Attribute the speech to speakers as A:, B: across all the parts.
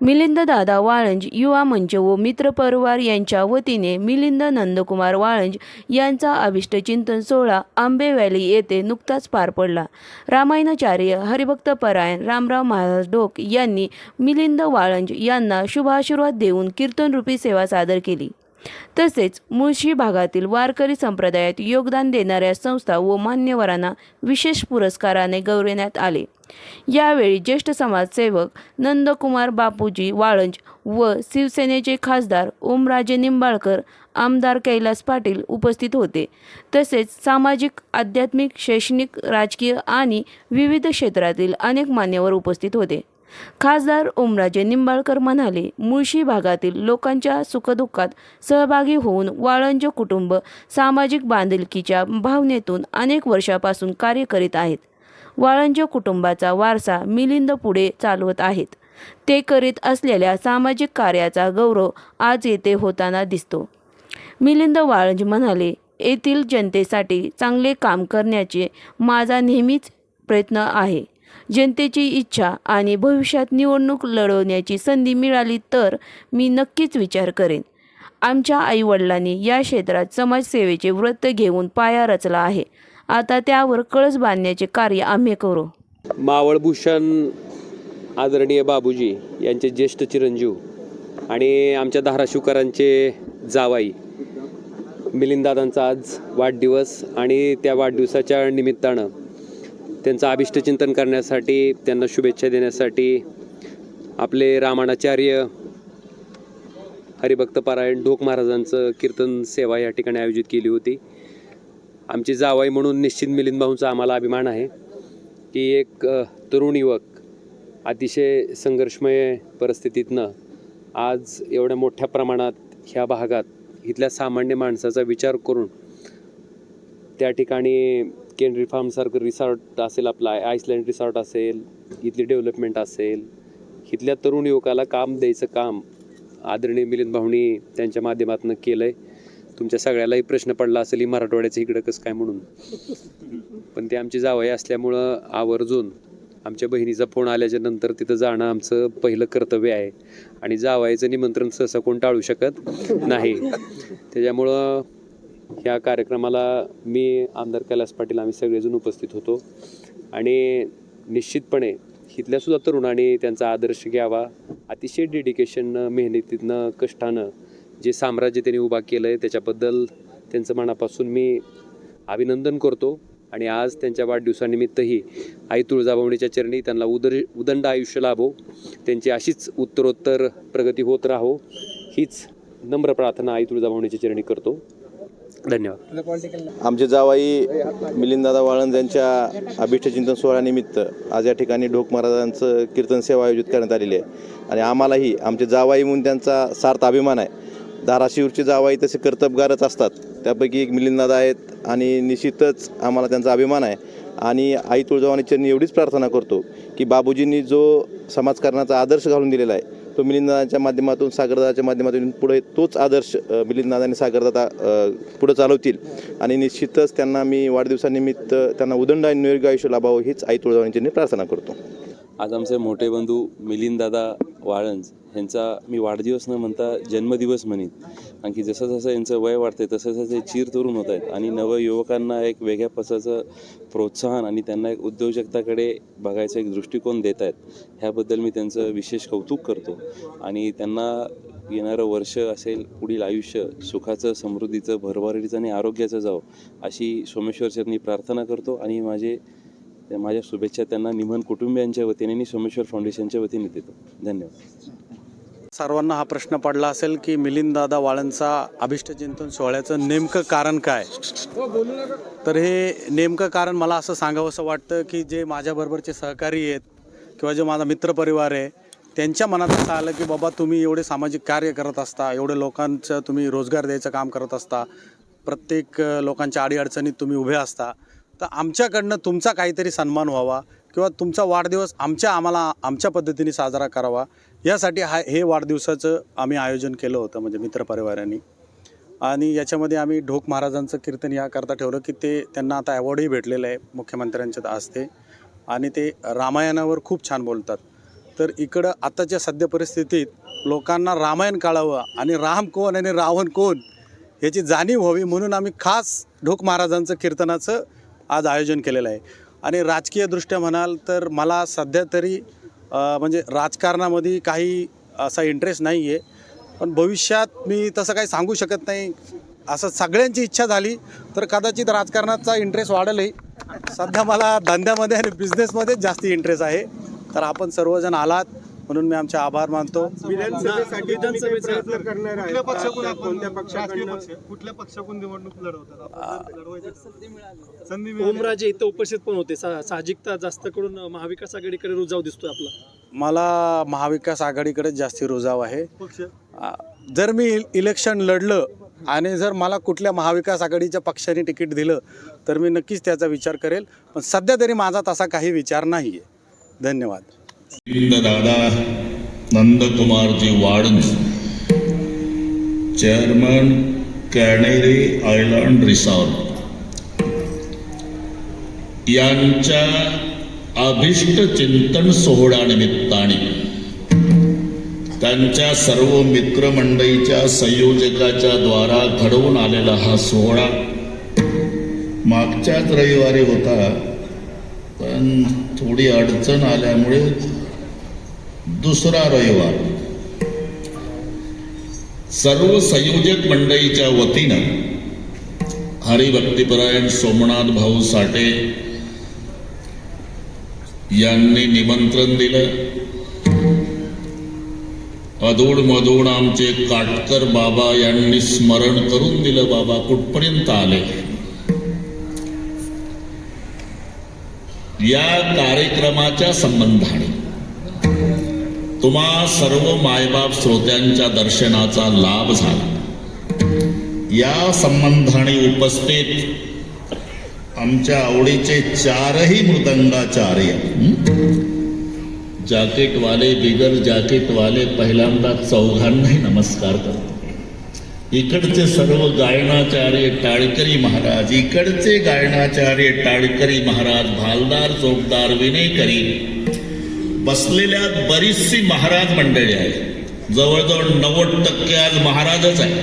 A: मिलिंद दादा वाळंज युवा मंच व मित्र परिवार यांच्या वतीने मिलिंद नंदकुमार वाळंज यांचा अभिष्टचिंतन सोहळा आंबे व्हॅली येथे नुकताच पार पडला. रामायणाचार्य हरिभक्त परायण रामराव महाराज डोक यांनी मिलिंद वाळंज यांना शुभाशीर्वाद देऊन कीर्तनरूपी सेवा सादर केली. तसेच मुळशी भागातील वारकरी संप्रदायात योगदान देणाऱ्या संस्था व मान्यवरांना विशेष पुरस्काराने गौरवण्यात आले. यावेळी ज्येष्ठ समाजसेवक नंदकुमार बापूजी वाळंज व शिवसेनेचे खासदार ओमराजे निंबाळकर आमदार कैलास पाटील उपस्थित होते. तसेच सामाजिक आध्यात्मिक शैक्षणिक राजकीय आणि विविध क्षेत्रातील अनेक मान्यवर उपस्थित होते. खासदार ओमराजे निंबाळकर म्हणाले मुळशी भागातील लोकांच्या सुखदुःखात सहभागी होऊन वाळंज कुटुंब सामाजिक बांधिलकीच्या भावनेतून अनेक वर्षापासून कार्य करीत आहेत. वाळंज कुटुंबाचा वारसा मिलिंद पुढे चालवत आहेत. ते करीत असलेल्या सामाजिक कार्याचा गौरव आज येथे होताना दिसतो. मिलिंद वाळंज म्हणाले येथील जनतेसाठी चांगले काम करण्याचे माझा नेहमीच प्रयत्न आहे. जनतेची इच्छा आणि भविष्यात निवडणूक लढवण्याची संधी मिळाली तर मी नक्कीच विचार करेन. आमच्या आईवडिलांनी या क्षेत्रात समाजसेवेचे व्रत घेऊन पाया रचला आहे. आता त्यावर कळस बांधण्याचे कार्य आम्ही करू.
B: मावळभूषण आदरणीय बाबूजी यांचे ज्येष्ठ चिरंजीव आणि आमच्या धाराशिवकरांचे जावाई मिलिंदादांचा आज वाढदिवस आणि त्या वाढदिवसाच्या निमित्तानं त्यांचं अभिष्टचिंतन करण्यासाठी त्यांना शुभेच्छा देण्यासाठी आपले रामाणाचार्य हरिभक्त पारायण ढोक महाराजांचं कीर्तन सेवा या ठिकाणी आयोजित केली होती. आमची जावाई म्हणून निश्चित मिलिंद भाऊंचा आम्हाला अभिमान आहे की एक तरुण युवक अतिशय संघर्षमय परिस्थितीतनं आज एवढ्या मोठ्या प्रमाणात ह्या भागात इथल्या सामान्य माणसाचा विचार करून त्या ठिकाणी केंद्री फार्मसारखं रिसॉर्ट असेल आपला आईसलँड रिसॉर्ट असेल इथली डेव्हलपमेंट असेल इथल्या तरुण युवकाला काम द्यायचं काम आदरणीय मिलिंद भाऊनी त्यांच्या माध्यमातून केलं आहे तुमच्या सगळ्यालाही प्रश्न पडला असेल ही मराठवाड्याचं इकडं कसं काय म्हणून? पण ते आमची जावई असल्यामुळं आवर्जून आमच्या बहिणीचा फोन आल्याच्यानंतर तिथं जाणं आमचं पहिलं कर्तव्य आहे. आणि जावायचं निमंत्रण सहसा कोण टाळू शकत नाही. त्याच्यामुळं ह्या कार्यक्रमाला मी आमदार कैलास पाटील आम्ही सगळेजण उपस्थित होतो. आणि निश्चितपणे इथल्यासुद्धा तरुणाने तरुणांनी त्यांचा आदर्श घ्यावा. अतिशय डेडिकेशननं मेहनतीतनं कष्टानं जे साम्राज्य त्यांनी उभा केलं आहे त्याच्याबद्दल त्यांचं मनापासून मी अभिनंदन करतो. आणि आज त्यांच्या वाढदिवसानिमित्तही आई तुळजाभवणीच्या चरणी त्यांना उदर उदंड आयुष्य लाभो. त्यांची अशीच उत्तरोत्तर प्रगती होत राहो. हीच नम्र प्रार्थना आई तुळजाभवणीच्या चरणी करतो. धन्यवाद.
C: आमचे जावाई मिलिंददादा वाळंद यांच्या अभिष्टचिंतन सोहळ्यानिमित्त आज या ठिकाणी ढोक महाराजांचं कीर्तन सेवा आयोजित करण्यात आलेली आहे. आणि आम्हालाही आमचे जावाई म्हणून त्यांचा सार्थ अभिमान आहे. धाराशिवचे जावाई तसे कर्तबगारच असतात. त्यापैकी एक मिलिंददादा आहेत आणि निश्चितच आम्हाला त्यांचा अभिमान आहे. आणि आई तुळजावानी चरणी एवढीच प्रार्थना करतो की बाबूजींनी जो समाजकारणाचा आदर्श घालून दिलेला आहे तो मिलिंददादाच्या माध्यमातून सागरदादाच्या माध्यमातून पुढे तोच आदर्श अ, मिलिंददादा आणि सागरदादा पुढे चालवतील. आणि निश्चितच त्यांना मी वाढदिवसानिमित्त त्यांना उदंड आणि निरोगी आयुष्य लाभावं हीच आई तुळजावानीची प्रार्थना करतो.
D: आज आमचे मोठे बंधू मिलिंददादा वाळंज. ह्यांचा मी वाढदिवस न म्हणता जन्मदिवस म्हणेन. कारण की जसं जसं यांचं वय वाढतंय तसं तसं ते चीर तरुण होत आहेत. आणि नवयुवकांना एक वेगळ्या पसाचं प्रोत्साहन आणि त्यांना एक उद्योजकताकडे बघायचा एक दृष्टिकोन देत आहेत. ह्याबद्दल मी त्यांचं विशेष कौतुक करतो. आणि त्यांना येणारं वर्ष असेल पुढील आयुष्य सुखाचं समृद्धीचं भरभराटीचं आणि आरोग्याचं जावं अशी सोमेश्वर चरणी प्रार्थना करतो. आणि माझे त्या माझ्या शुभेच्छा त्यांना निमन कुटुंबियांच्या वतीने आणि सोमेश्वर फाउंडेशनच्या वतीने देतो. धन्यवाद.
E: सर्वांना हा प्रश्न पडला असेल की मिलिंददादा वाळंचा अभिष्टचिंतन सोहळ्याचं नेमकं कारण काय? तर हे नेमकं कारण मला असं सांगावंसं वाटतं की जे माझ्याबरोबरचे सहकारी आहेत किंवा जे माझा मित्रपरिवार आहे त्यांच्या मनात असं आलं की बाबा तुम्ही एवढे सामाजिक कार्य करत असता एवढे लोकांचं तुम्ही रोजगार द्यायचं काम करत असता प्रत्येक लोकांच्या अडीअडचणीत तुम्ही उभे असता तर आमच्याकडनं तुमचा काहीतरी सन्मान व्हावा किंवा तुमचा वाढदिवस आमच्या आम्हाला आमच्या पद्धतीने साजरा करावा यासाठी हा हे वाढदिवसाचं आम्ही आयोजन केलं होतं म्हणजे मित्रपरिवारांनी. आणि याच्यामध्ये आम्ही ढोक महाराजांचं कीर्तन याकरता ठेवलं की ते त्यांना आता अवॉर्डही भेटलेलं आहे मुख्यमंत्र्यांच्या हस्ते. आणि ते रामायणावर खूप छान बोलतात. तर इकडं आताच्या सध्या परिस्थितीत लोकांना रामायण कळावं आणि राम कोण आणि रावण कोण याची जाणीव व्हावी म्हणून आम्ही खास ढोक महाराजांचं कीर्तनाचं आज आयोजन केलेलं आहे. आणि राजकीयदृष्ट्या म्हणाल तर मला सध्या तरी म्हणजे राजकारणामध्ये काही असा इंटरेस्ट नाही आहे पण भविष्यात मी तसं काही सांगू शकत नाही. असं सगळ्यांची इच्छा झाली तर कदाचित राजकारणाचा इंटरेस्ट वाढेलही. सध्या मला धंद्यामध्ये आणि बिझनेसमध्येच जास्ती इंटरेस्ट आहे. तर आपण सर्वजण आलात. म्हणून मी आमचे आभार मानतो.
F: विधानसभेसाठी प्रयत्न करणार आहे कुठल्या पक्षाकडून कोणत्या पक्षाकडून? कुठल्या पक्षाकडून निवडणूक लढवतात? आपण लढवायची संधी मिळाली.
G: ओमराजे इथं उपस्थित पण होते. सा- साहजिकता जास्त करून महाविकास आघाडीकडे रुजाव दिसतोय आपला.
E: मला महाविकास आघाडीकडेच जास्ती रुजाव आहे. जर मी इलेक्शन लढलं आणि जर मला कुठल्या महाविकास आघाडीच्या पक्षाने तिकीट दिलं तर मी नक्कीच त्याचा विचार करेल. पण सध्या तरी माझा तसा काही विचार नाही आहे धन्यवाद.
H: दादा Nandkumarji Wadan chairman Canary Island resort यांच्या अभिष्ट चिंतन सोहळ्यानिमित्ताने त्यांच्या सर्व मित्रमंडळीच्या संयोजकाच्या द्वारा घडवून आलेला हा सोहळा मागच्याच रविवारी होता पण थोडी अडचण आल्यामुळे दुसरा रविवार. सर्व संयोजक मंडळीच्या वतीनं हरिभक्तिपरायण सोमनाथ भाऊ साठे यांनी निमंत्रण दिलं. अधूड मधून आमचे काटकर बाबा यांनी स्मरण करून दिलं बाबा कुठपर्यंत आले? या कार्यक्रमाच्या संबंधाने. तुम्हा सर्व मायबाप श्रोत्यांच्या दर्शनाचा लाभ झाला. या संबंधाने उपस्थित आमच्या आवडीचे चारही मृदंगाचार्य जॅकेटवाले बिगर जॅकेटवाले पहिल्यांदा चौघांनाही नमस्कार करतो. इकडचे सर्व गायनाचार्य टाळकरी महाराज इकडचे गायनाचार्य टाळकरी महाराज भालदार चोपदार विनयकरी बसलेल्या बरीचशी महाराज मंडळी आहे जवळजवळ नव्वद टक्के आज महाराजच आहे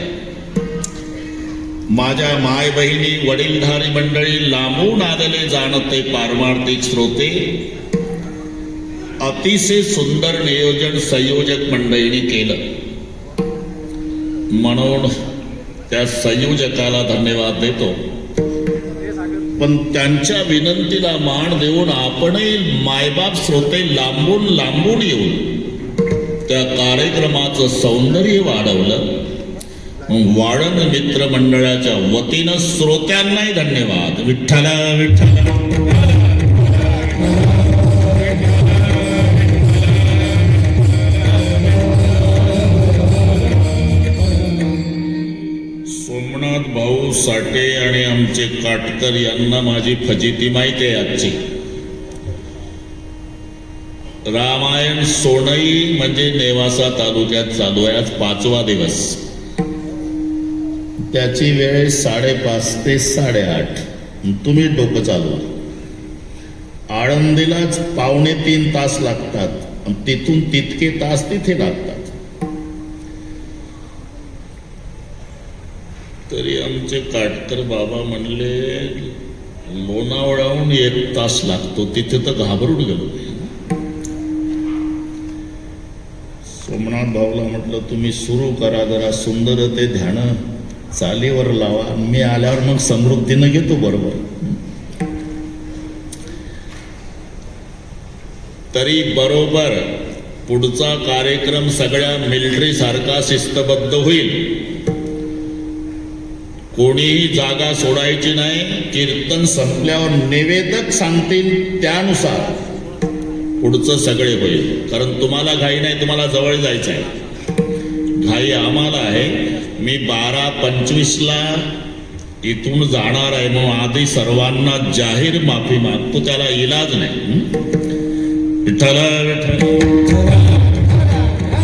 H: माझ्या माय बहिणी वडीलधारी मंडळी लांबून आलेले जाणते पारमार्थिक श्रोते अतिशय सुंदर नियोजन संयोजक मंडळीने केलं. म्हणून त्या संयोजकाला धन्यवाद देतो. पण त्यांच्या विनंतीला मान देऊन आपणही मायबाप श्रोते लांबून लांबून येऊन त्या कार्यक्रमाचं सौंदर्य वाढवलं. मग वाळण मित्र मंडळाच्या वतीनं श्रोत्यांनाही धन्यवाद. विठ्ठला विठ्ठला. साठे आणि आमचे काटकर यांना माझी फजिती माहिती आहे आजची. रामायण सोनई म्हणजे नेवासा तालुक्यात चालू आहे. आज पाचवा दिवस. त्याची वेळ साडेपाच ते साडेआठ. तुम्ही डोकं चालू आळंदीलाच पावणे तीन तास लागतात. तिथून तितके तास तिथे लागतात. तरी काटकर बाबा म्हणले लोणावळाहून एक तास लागतो तिथे तर घाबरून गेलो. सोमनाथ भाऊला म्हटलं तुम्ही सुरू करा जरा सुंदर ते ध्यान चालीवर लावा मी आल्यावर मग समृद्धीनं घेतो बरोबर. तरी बरोबर पुढचा कार्यक्रम सगळ्या मिलिटरी सारखा शिस्तबद्ध होईल. कोणीही जागा सोडायची नाही कीर्तन संपल्यावर निवेदक सांगतील त्यानुसार. पुढचं सगळे होईल कारण तुम्हाला घाई नाही तुम्हाला जवळ जायचं आहे. घाई आम्हाला आहे. मी बारा पंचवीसला इथून जाणार आहे मग आधी सर्वांना जाहीर माफी मागतो त्याला इलाज नाही. हं? विठ्ठला